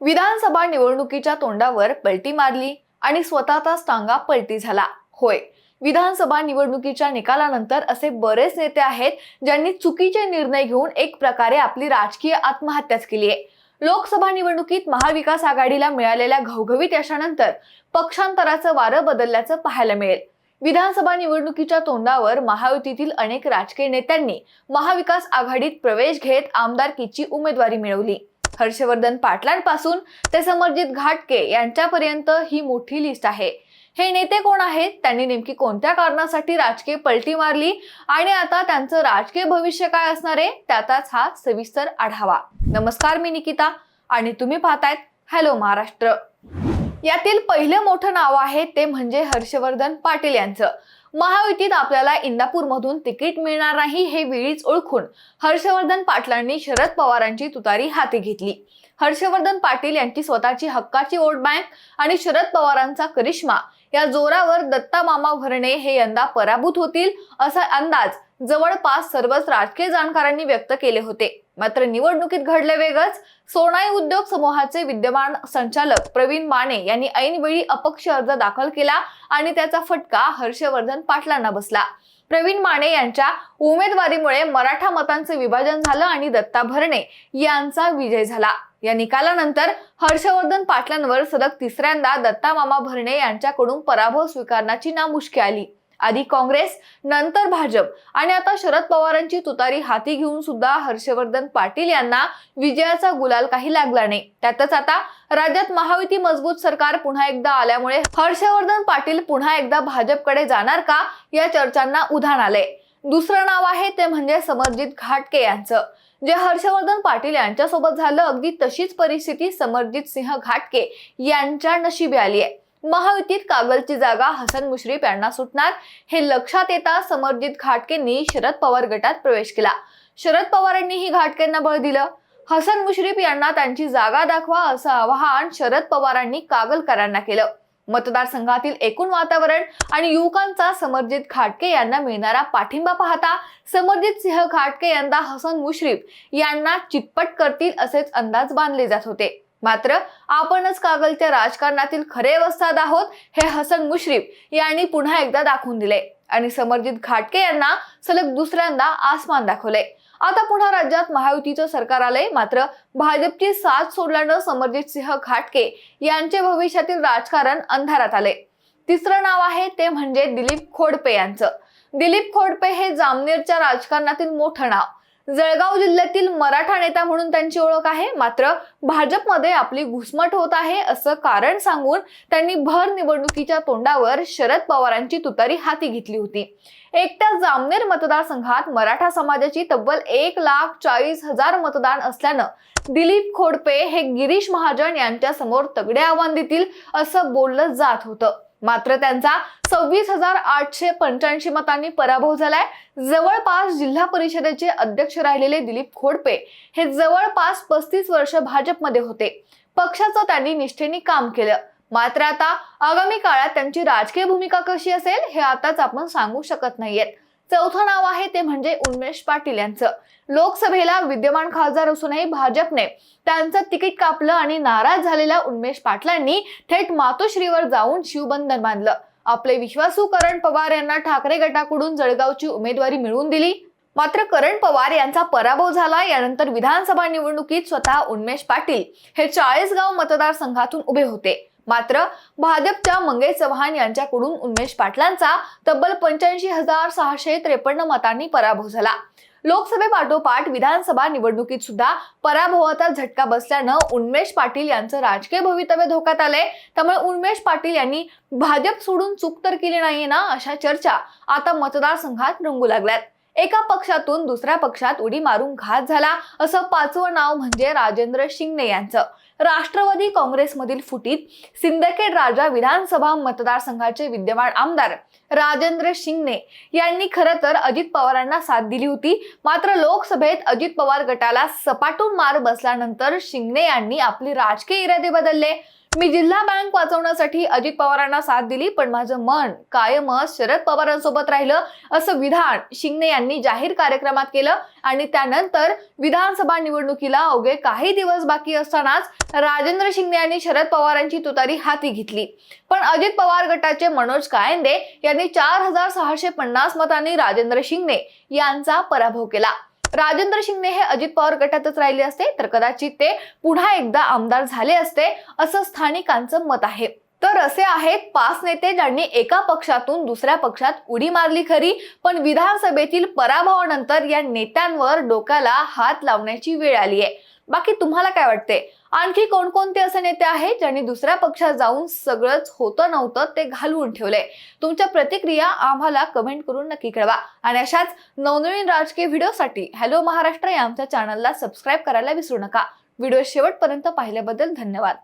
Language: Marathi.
विधानसभा निवडणुकीच्या तोंडावर पलटी मारली आणि स्वतःचाच टांगा पलटी झाला. होय विधानसभा निवडणुकीच्या निकालानंतर असे बरेच नेते आहेत ज्यांनी चुकीचे निर्णय घेऊन एक प्रकारे आपली राजकीय आत्महत्याच केली आहे. लोकसभा निवडणुकीत महाविकास आघाडीला मिळालेल्या घवघवीत यशानंतर पक्षांतराचं वारं बदलल्याचं पाहायला मिळेल. विधानसभा निवडणुकीच्या तोंडावर महायुतीतील अनेक राजकीय नेत्यांनी महाविकास आघाडीत प्रवेश घेत आमदारकीची उमेदवारी मिळवली. हर्षवर्धन पाटलांपासून ते समरजित घाटके यांच्यापर्यंत ही मोठी लिस्ट आहे. हे नेते कोण आहेत? त्यांनी नेमकी कोणत्या कारणासाठी राजकीय पलटी मारली? आणि आता त्यांचं राजकीय भविष्य काय असणार आहे? त्याचाच हा सविस्तर आढावा. नमस्कार मी निकिता. आणि तुम्ही पाहतायत हॅलो महाराष्ट्र. यातील पहिलं मोठं नाव आहे ते म्हणजे हर्षवर्धन पाटील यांचं. महायुतीत आपल्याला इंदापूरमधून तिकीट मिळणार नाही हे वेळीच ओळखून हर्षवर्धन पाटलांनी शरद पवारांची तुतारी हाती घेतली. हर्षवर्धन पाटील यांची स्वतःची हक्काची वोट बँक आणि शरद पवारांचा करिश्मा. या जोरावर दत्ता मामा भरणे हे यंदा पराभूत होतील असा अंदाज जवळपास सर्वच राजकीय जाणकारांनी व्यक्त केले होते. मात्र निवडणुकीत घडले वेगळंच. सोनाई उद्योग समूहाचे विद्यमान संचालक प्रवीण माने यांनी ऐनवेळी अपक्ष अर्ज दाखल केला आणि त्याचा फटका हर्षवर्धन पाटलांना बसला. प्रवीण माने यांच्या उमेदवारीमुळे मराठा मतांचे विभाजन झालं आणि दत्ता भरणे यांचा विजय झाला. या निकालानंतर हर्षवर्धन पाटलांवर सलग तिसऱ्यांदा दत्ता मामा भरणे यांच्याकडून पराभव स्वीकारण्याची नामुष्की आली. आधी काँग्रेस नंतर भाजप. आणि आता शरद पवारांची तुतारी हाती घेऊन सुद्धा हर्षवर्धन पाटील यांना विजयाचा गुलाल काही लागला नाही. त्यातच आता राज्यात महायुती मजबूत सरकार पुन्हा एकदा आल्यामुळे हर्षवर्धन पाटील पुन्हा एकदा भाजपकडे जाणार का या चर्चांना उधाण आले दुसरं नाव आहे ते म्हणजे समरजित घाटके यांचं. जे हर्षवर्धन पाटील यांच्यासोबत झालं अगदी तशीच परिस्थिती समरजित सिंह घाटके यांच्या नशिबी आली आहे महायुतीत कागलची जागा हसन मुश्रीफ यांना सुटणार. हे लक्षात येता समरजित घाटकेंनी शरद पवार गटात प्रवेश केला. शरद पवारांनीही घाटकेंना बळ दिलं. हसन मुश्रीफ यांना त्यांची जागा दाखवा असं आवाहन शरद पवारांनी कागलकरांना केलं. मतदारसंघातील एकूण वातावरण आणि युवकांचा समरजित घाटके यांना मिळणारा पाठिंबा पाहता समरजित सिंह घाटके यंदा हसन मुश्रीफ यांना चितपट करतील असेच अंदाज बांधले जात होते. मात्र आपणच कागलच्या राजकारणातील खरे वस्ताद आहोत हे हसन मुश्रीफ यांनी पुन्हा एकदा दाखवून दिले. आणि समरजित घाटके यांना सलग दुसऱ्यांदा आसमान दाखवले. आता पुन्हा राज्यात महायुतीचं सरकार आलंय मात्र भाजपची साथ सोडल्यानं समरजित सिंह घाटके यांचे भविष्यातील राजकारण अंधारात आले. तिसरं नाव आहे ते म्हणजे दिलीप खोडपे यांचं. दिलीप खोडपे हे जामनेरच्या राजकारणातील मोठं नाव. जळगाव जिल्ह्यातील मराठा नेता म्हणून त्यांची ओळख आहे. मात्र भाजपमध्ये आपली घुसमट होत आहे असं कारण सांगून त्यांनी भर निवडणुकीच्या तोंडावर शरद पवारांची तुतारी हाती घेतली होती. एकट्या जामनेर मतदारसंघात मराठा समाजाची तब्बल एक लाख चाळीस हजार मतदान असल्यानं दिलीप खोडपे हे गिरीश महाजन यांच्या समोर तगडे आव्हान देतील असं बोललं जात होतं. मात्र त्यांचा सव्वीस हजार आठशे पंच्याऐंशी मतांनी पराभव झालाय. जवळपास जिल्हा परिषदेचे अध्यक्ष राहिलेले दिलीप खोडपे हे जवळपास पस्तीस वर्ष भाजपमध्ये होते. पक्षाचं त्यांनी निष्ठेने काम केलं. मात्र आता आगामी काळात त्यांची राजकीय भूमिका कशी असेल हे आताच आपण सांगू शकत नाहीयेत. चौथं नाव आहे ते म्हणजे उन्मेष पाटील यांचं. लोकसभेला विद्यमान खासदार असूनही भाजपने त्यांचं तिकीट कापलं आणि नाराज झालेल्या उन्मेष पाटलांनी थेट मातोश्रीवर जाऊन शिवबंधन बांधलं. आपले विश्वासू करण पवार यांना ठाकरे गटाकडून जळगावची उमेदवारी मिळवून दिली. मात्र करण पवार यांचा पराभव झाला यानंतर विधानसभा निवडणुकीत स्वतः उन्मेष पाटील हे चाळीसगाव मतदारसंघातून उभे होते. मात्र भाजपच्या मंगेश चव्हाण यांच्याकडून उन्मेष पाटलांचा तब्बल पंच्याऐंशी हजार सहाशे त्रेपन्न मतांनी पराभव झाला. लोकसभेपाठोपाठ विधानसभा निवडणुकीत सुद्धा पराभवाचा झटका बसल्यानं उन्मेष पाटील यांचं राजकीय भवितव्य धोक्यात आलंय. त्यामुळे उन्मेष पाटील यांनी भाजप सोडून चूक तर केली नाहीये ना अशा चर्चा आता मतदारसंघात रंगू लागल्यात. एका पक्षातून दुसऱ्या पक्षात उडी मारून घात झाला असं पाचवं नाव म्हणजे राजेंद्र शिंगणे यांचं. राष्ट्रवादी काँग्रेसमधील फुटीत सिंदखेड राजा विधानसभा मतदारसंघाचे विद्यमान आमदार राजेंद्र शिंगणे यांनी खरं तर अजित पवारांना साथ दिली होती. मात्र लोकसभेत अजित पवार गटाला सपाटून मार बसल्यानंतर शिंगणे यांनी आपले राजकीय इरादे बदलले. मी जिल्हा बँक वाचवण्यासाठी अजित पवारांना साथ दिली पण माझं मन कायमच शरद पवारांसोबत राहिलं असं विधान शिंगणे यांनी जाहीर कार्यक्रमात केलं. आणि त्यानंतर विधानसभा निवडणुकीला अवघे काही दिवस बाकी असतानाच राजेंद्र शिंगणे यांनी शरद पवारांची तुतारी हाती घेतली. पण अजित पवार गटाचे मनोज कायंदे यांनी चार हजार सहाशे पन्नास मतांनी राजेंद्र शिंगणे यांचा पराभव केला. राजेंद्र शिंगणे हे अजित पवार गटातच राहिले असते तर कदाचित ते पुन्हा एकदा आमदार झाले असते असं स्थानिकांचं मत आहे. तर असे आहेत पाच नेते ज्यांनी एका पक्षातून दुसऱ्या पक्षात उडी मारली खरी पण विधानसभेतील पराभवानंतर या नेत्यांवर डोक्याला हात लावण्याची वेळ आली आहे बाकी तुम्हाला काय वाटते आणखी कोणकोणते असे नेते आहेत ज्यांनी दुसऱ्या पक्षात जाऊन सगळंच होतं नव्हतं ते घालवून ठेवलंय? तुमच्या प्रतिक्रिया आम्हाला कमेंट करून नक्की कळवा. आणि अशाच नवनवीन राजकीय व्हिडिओसाठी हॅलो महाराष्ट्र या आमच्या चॅनलला सबस्क्राईब करायला विसरू नका. व्हिडिओ शेवटपर्यंत पाहिल्याबद्दल धन्यवाद.